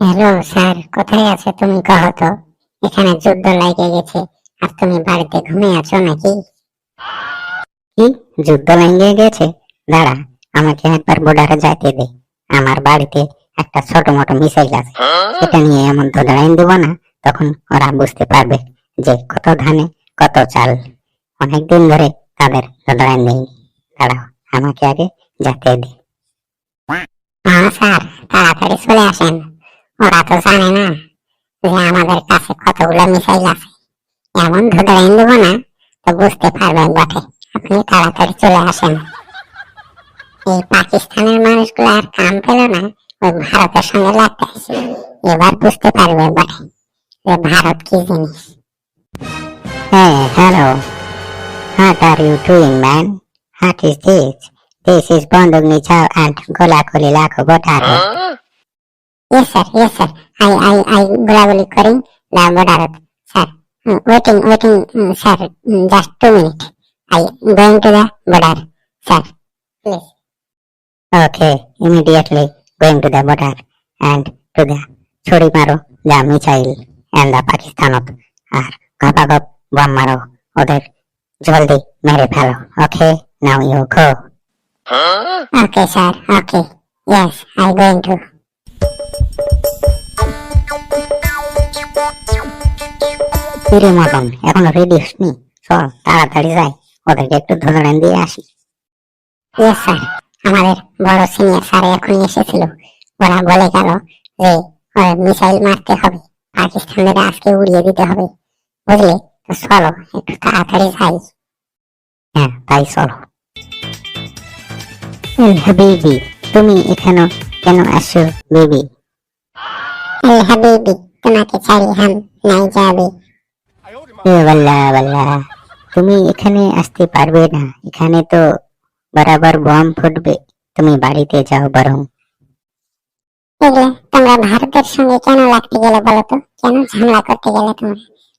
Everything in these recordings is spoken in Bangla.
হ্যালো স্যার কোথায় আছে তুমি? কহ তো এখানে যুদ্ধ লাগে গেছে আর তুমি বাড়িতে ঘুমিয়ে আছো নাকি? কি? যুদ্ধ লেগে গেছে? দাঁড়া আমাকে একবার বর্ডারে যাইতে দে। আমার বাড়িতে একটা ছোট মোটো মিসাইল আছে। সেটা নিয়ে এমন ধোদড়াইন দেবো না তখন ওরা বুঝতে পারবে যে কত ধানে কত চাল। অনেকদিন ধরে তাদের ধোদড়াইন নেই। দাঁড়াও আমাকে আগে যেতে দে। হ্যাঁ স্যার তাড়াতাড়ি চলে আসেন। ওরা তো জানে না যে আমাদের কাছে কতগুলো মিসাইল আছে এমন ধুদাইন দেবো না তো বুঝতে পারবেন বটে আপনি তাড়াতাড়ি চলে আসেন এই পাকিস্তানের মানুষগুলো আর কাম পেল না ওই ভারতের সঙ্গে লাগতে আসে এবার বুঝতে পারবে বটে যে ভারত কি জিনিস Hey, hello. What are you doing, man? What is this? This is Bandung Nichao and Gola Kolilako Botaro. Yes, sir. Yes, sir. I, I, I gradually calling Lambo Bharat. Sir, waiting, waiting, mm, sir. Mm, just two minutes. I going to the border, sir. Please. Okay, immediately going to the border and to the Chori Maro, the Michail and the Pakistanok are Gapagop Bamaro, other Joldi Mary Palo. Okay, now you go. Huh? Okay, sir. Okay. Yes, I going to. ফিরে মতন এখনও রেডি হসনি চল তাড়াতাড়ি যাই ওদেরকে একটু ধরে দিয়ে আসি। Yes, sir. আমাদের বড় সিনিয়র স্যার এখনই এসেছিল। ওরা বলে গেল যে মিসাইল মারতে হবে পাকিস্তানের আজকে উড়িয়ে দিতে হবে। বুঝলে? তো চলো একটু তাড়াতাড়ি যাই। হ্যাঁ তাই চলো। বেবি তুমি এখানে কেন আসো বেবি? হাবিবি তোমাকে ছাড়ি হাম নাই যাবে। বাল্লা বাল্লা তুমি এখানে আসতে পারবে না এখানে তো বরাবর বম ফুটবে তুমি বাড়িতে যাও বরং এগুলো তোমরা ভারতের সঙ্গে কেন লাগতে গেলে বলো তো কেন ঝামেলা করতে গেলে তোমরা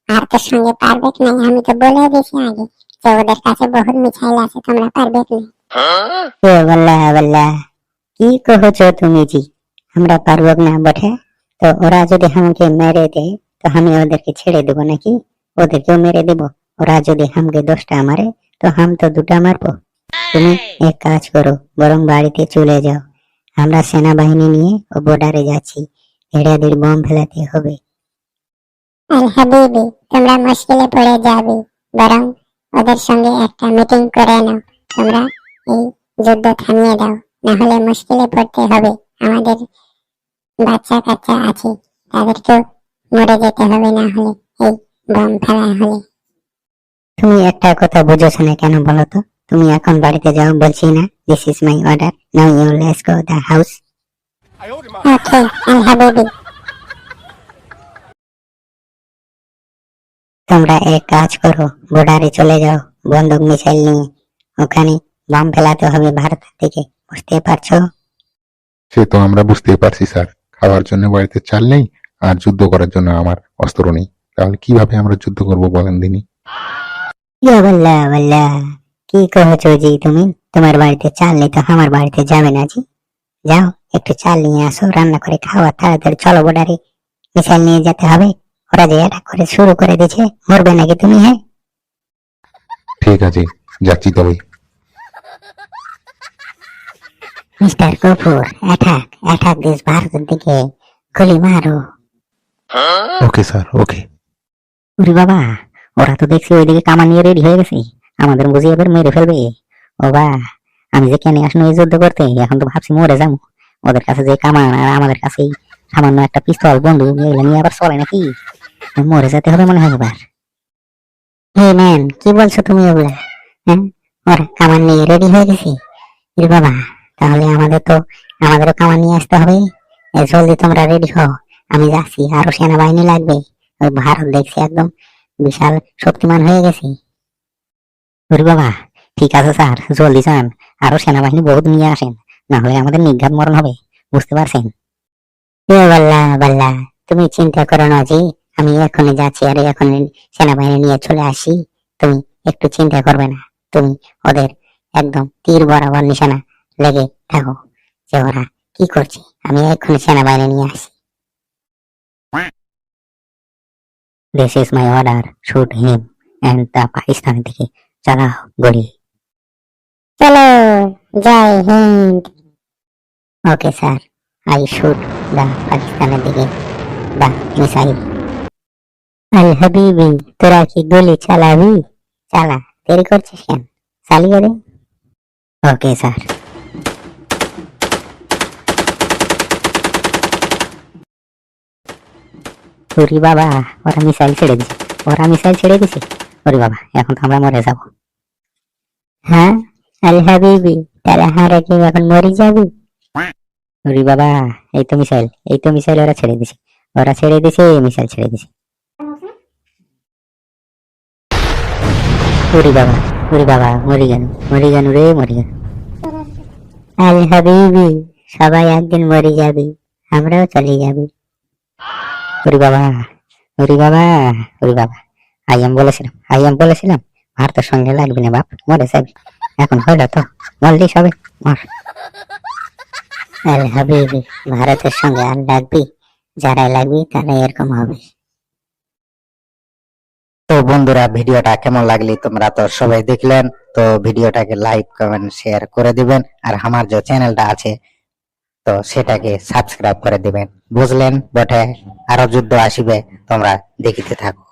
ভারতের সঙ্গে পারবে কি নাই আমি তো বলে দিয়েছি আগে যে ওদের কাছে বহুত মিসাইল আছে তোমরা পারবে কি নাই এ বাল্লা বাল্লা কি কহছো তুমি জি আমরা পারব না বটে তো ওরা যদি আমাকে মেরে দেয় তো আমি ওদেরকে ছেড়ে দেবো নাকি ওদেরকেও মেরে দেব। ওরা যদি আমাকে দশটা মারে, তো হাম তো দুটা মারবো। তুমি এক কাজ করো, বরং বাড়িতে চলে যাও। আমরা সেনাবাহিনী নিয়ে ও বর্ডারে যাচ্ছি। ধীরে বোম ফেলাতে হবে। আর হাবিবি তোমরা মুশকিলে পড়ে যাবে। বরং ওদের সঙ্গে একটা মিটিং করে নাও। তোমরা এই যুদ্ধ থামিয়ে দাও। না হলে মুশকিলে পড়তে হবে। আমাদের বাচ্চা কাচ্চা আছে। তাদেরকেও মরে যেতে হবে না হলে এই ফেলা হলে তুমি একটা কথা বুঝেছ না কেন বলো তো? তুমি এখন বাড়িতে যাও বলছি না this is my order now you let's go the house okay আল হাবিবি তোমরা এক কাজ করো বর্ডারে চলে যাও বন্দুক মিসাইল নিয়ে। ওখানে বম ফেলাতে হবে ভারতের থেকে বুঝতে পারছ? সে তো আমরা বুঝতে পারছি স্যার। খাওয়ার জন্য বাড়িতে চাল নেই আর যুদ্ধ করার জন্য আমার অস্ত্র নেই। তাহলে কীভাবে আমরা যুদ্ধ করব বলেন ইয়া বল্লা বল্লা কি কহছো জি তুমি? তোমার বাড়িতে চাল নেই তো আমার বাড়িতে যাবে না জি। যাও একটু চাল নিয়ে আসো রান্না করে খাওয়া তাড়াতাড়ি চলো বর্ডারে মিসাইল নিয়ে যেতে হবে। ওরা যে এটা করে শুরু করে দিয়েছে মরবে নাকি তুমি হ্যাঁ? ঠিক আছে যাচ্ছি তবে। Mister Kapoor attack attack this ভারতের দিকে। গুলি মারো। Okay sir okay. উরি বাবা, ওরা তো দেখছি ওইদিকে কামান নিয়ে রেডি হয়ে গেছে। আমাদের বুঝি এবার মেরে ফেলবে। ও বা, আমি যে কেন আসলে এই যুদ্ধ করতে, এখন তো ভাবছি মরে যাব। ওদের কাছে যে কামান আর আমাদের কাছে সামান্য একটা পিস্তল বন্ধু এগুলো নিয়ে আবার চলে নাকি? মরে যেতে হবে মনে হয় এবার। হে ম্যান, কি বলছো তুমি ওগুলা হ্যাঁ ওরা কামান নিয়ে রেডি হয়ে গেছে। বাবা, তাহলে আমাদের তো, আমাদেরও কামান নিয়ে আসতে হবে। জলদি তোমরা রেডি হও, আমি যাচ্ছি। আরও সেনাবাহিনী লাগবে। ভারত দেখছি একদম বিশাল শক্তিমান হয়ে গেছে। ওরে বাবা, ঠিক আছে স্যার, জলদি যান। আরও সেনাবাহিনী বহুত নিয়ে আসেন, না হলে আমাদের নিঘাত মরণ হবে, বুঝতে পারছেন? বাল্লা বাল্লা, তুমি চিন্তা করো না জি, আমি এখনই যাচ্ছি আর এখনই সেনাবাহিনী নিয়ে চলে আসি। তুমি একটু চিন্তা করবে না, তুমি ওদের একদম তীর বরাবর নিশানা লেগে থাকো। যে ওরা কি করছে, আমি এক্ষুনি সেনাবাহিনী নিয়ে আসি। This is my order shoot him and the Pakistani দিকে চালাও গুলি চলো জয় Hind okay sir I shoot the পাকিস্তানের দিকে দ্য মিসাইল আল হাবিবি তোরা কি গুলি চালাবি চালা দেরি করছিস কেন চালিয়ে দে ওকে স্যার ওরে বাবা, ওরা মিসাইল ছেড়ে দিছে। ওরা মিসাইল ছেড়ে দিছে? ওরে বাবা, এখন তো আমরা মরে যাব। হ্যাঁ? আল হাবিবি তারা হারে কি এখন মরে যাবি? ওরে বাবা, এই তো মিসাইল, এই তো মিসাইল ওরা ছেড়ে দিছে। ওরা ছেড়ে দিছে মিসাইল ছেড়ে দিছে। ওরে বাবা ওরে বাবা, মরে গেল মরে গেল রে, মরে গেল। আল হাবিবি, সবাই একদিন মরে যাবে, আমরাও চলে যাবে। ওরে বাবা ওরে বাবা ওরে বাবা। আই এম বলেছিলাম, আই এম বলেছিলাম, আর তোর সঙ্গে লাগবে না বাপ, মরে যাবি। এখন হলো তো, মরলি সবে, মর। আল ভারতের সঙ্গে আর লাগবি, যারাই লাগবি তারাই এরকম হবে। তো বন্ধুরা, ভিডিওটা কেমন লাগলি তোমরা তো সবাই দেখলেন, তো ভিডিওটাকে লাইক কমেন্ট শেয়ার করে দিবেন, আর আমার যে চ্যানেলটা আছে, তো সেটাকে সাবস্ক্রাইব করে দিবেন। বুঝলেন বটে আরও যুদ্ধ আসিবে তোমরা দেখিতে থাকো।